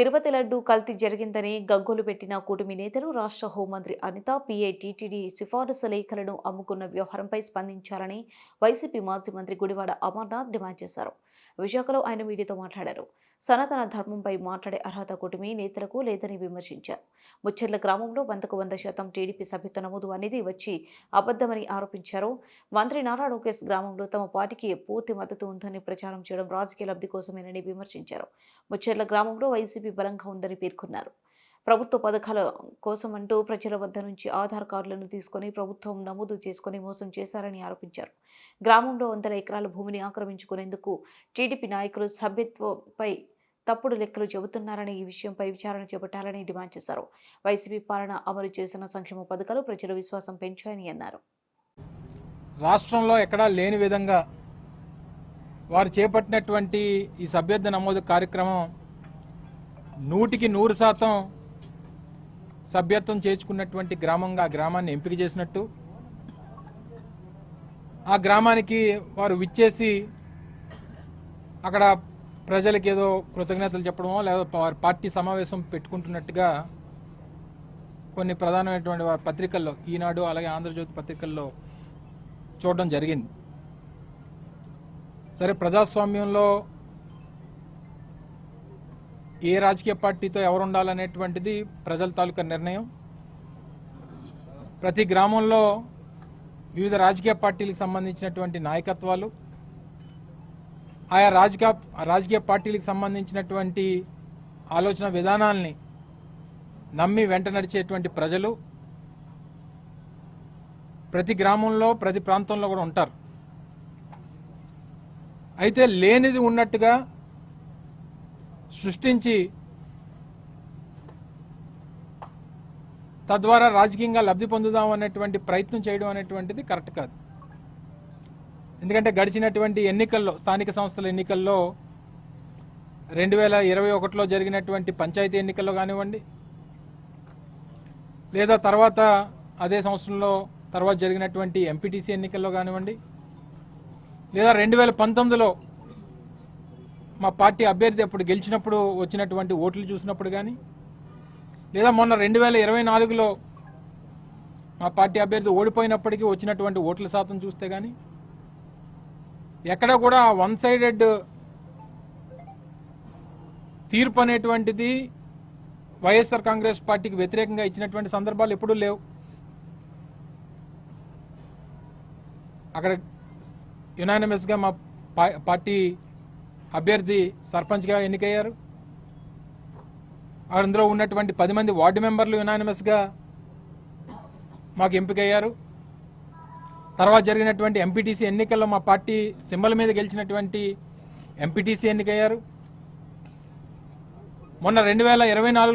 తిరుపతి లడ్డు కల్తీ జరిగిందని గగ్గోలు పెట్టిన కూటమి నేతలు రాష్ట్ర హోంమంత్రి అనిత పిఐ టీటీడీ సిఫారసు లేఖలను అమ్ముకున్న వ్యవహారంపై స్పందించాలని వైసీపీ మాజీ మంత్రి గుడివాడ అమర్నాథ్ డిమాండ్ చేశారు. విశాఖలో ఆయన మీడియాతో మాట్లాడారు. సనాతన ధర్మంపై మాట్లాడే అర్హత కూటమి నేతలకు లేదని విమర్శించారు. ముచ్చెర్ల గ్రామంలో వందకు వంద శాతం టీడీపీ సభ్యత్వ నమోదు అనేది వచ్చి అబద్దమని ఆరోపించారు. మంత్రి నారా లోకేష్ గ్రామంలో తమ పార్టీకి పూర్తి మద్దతు ఉందని ప్రచారం చేయడం రాజకీయ లబ్ధి కోసమేనని విమర్శించారు. ముచ్చెర్ల గ్రామంలో వైసీపీ బలంగా ఉందని పేర్కొన్నారు. ప్రభుత్వ పథకాల కోసం అంటూ ప్రజల వద్ద నుంచి ఆధార్ కార్డులను తీసుకొని ప్రభుత్వం నమోదు చేసుకొని మోసం చేశారని ఆరోపించారు. గ్రామంలో వందల ఎకరాల భూమిని ఆక్రమించుకునేందుకు టీడీపీ నాయకులు సభ్యత్వంపై తప్పుడు లెక్కలు చెబుతున్నారని ఈ విషయంపై విచారణ చేపట్టాలని డిమాండ్ చేశారు. వైసీపీ పాలన అమలు చేసిన సంక్షేమ పథకాలు ప్రజల విశ్వాసం పెంచాయని అన్నారు. రాష్ట్రంలో ఎక్కడా లేని విధంగా వారు చేపట్టినటువంటి ఈ సభ్యర్థ నమోదు కార్యక్రమం నూటికి నూరు శాతం సభ్యత్వం చేర్చుకున్నటువంటి గ్రామంగా ఆ గ్రామాన్ని ఎంపిక చేసినట్టు ఆ గ్రామానికి వారు విచ్చేసి అక్కడ ప్రజలకు ఏదో కృతజ్ఞతలు చెప్పడమో లేదా వారి పార్టీ సమావేశం పెట్టుకుంటున్నట్టుగా కొన్ని ప్రధానమైనటువంటి వారి పత్రికల్లో ఈనాడు అలాగే ఆంధ్రజ్యోతి పత్రికల్లో చూడడం జరిగింది. సరే ప్రజాస్వామ్యంలో ఏ రాజకీయ పార్టీతో ఎవరు ఉండాలనేటువంటిది ప్రజల తాలూకా నిర్ణయం. ప్రతి గ్రామంలో వివిధ రాజకీయ పార్టీలకు సంబంధించినటువంటి నాయకత్వాలు. ఆయా రాజకీయ రాజకీయ పార్టీలకు సంబంధించినటువంటి ఆలోచన విధానాల్ని నమ్మి వెంట నడిచేటువంటి ప్రజలు ప్రతి గ్రామంలో ప్రతి ప్రాంతంలో కూడా ఉంటారు. అయితే లేనిది ఉన్నట్టుగా సృష్టించి తద్వారా రాజకీయంగా లబ్ధి పొందుదాం అనేటువంటి ప్రయత్నం చేయడం అనేటువంటిది కరెక్ట్ కాదు. ఎందుకంటే గడిచినటువంటి ఎన్నికల్లో స్థానిక సంస్థల ఎన్నికల్లో రెండు వేల ఇరవై ఒకటిలో జరిగినటువంటి పంచాయతీ ఎన్నికల్లో కానివ్వండి లేదా తర్వాత అదే సంవత్సరంలో తర్వాత జరిగినటువంటి ఎంపీటీసీ ఎన్నికల్లో కానివ్వండి లేదా రెండు వేల పంతొమ్మిదిలో మా పార్టీ అభ్యర్థి అప్పుడు గెలిచినప్పుడు వచ్చినటువంటి ఓట్లు చూసినప్పుడు కానీ లేదా మొన్న రెండు వేల ఇరవై నాలుగులో మా పార్టీ అభ్యర్థి ఓడిపోయినప్పటికీ వచ్చినటువంటి ఓట్ల శాతం చూస్తే కానీ ఎక్కడ కూడా వన్ సైడెడ్ తీర్పు అనేటువంటిది వైఎస్ఆర్ కాంగ్రెస్ పార్టీకి వ్యతిరేకంగా ఇచ్చినటువంటి సందర్భాలు ఎప్పుడూ లేవు. అక్కడ యునానిమస్గా మా పార్టీ అభ్యర్థి సర్పంచ్గా ఎన్నికయ్యారు. అందులో ఉన్నటువంటి పది మంది వార్డు మెంబర్లు యునానిమస్గా మాకు ఎంపికయ్యారు. తర్వాత జరిగినటువంటి ఎంపీటీసీ ఎన్నికల్లో మా పార్టీ సింబల్ మీద గెలిచినటువంటి ఎంపీటీసీ ఎన్నికయ్యారు. మొన్న రెండు వేల ఇరవై నాలుగులో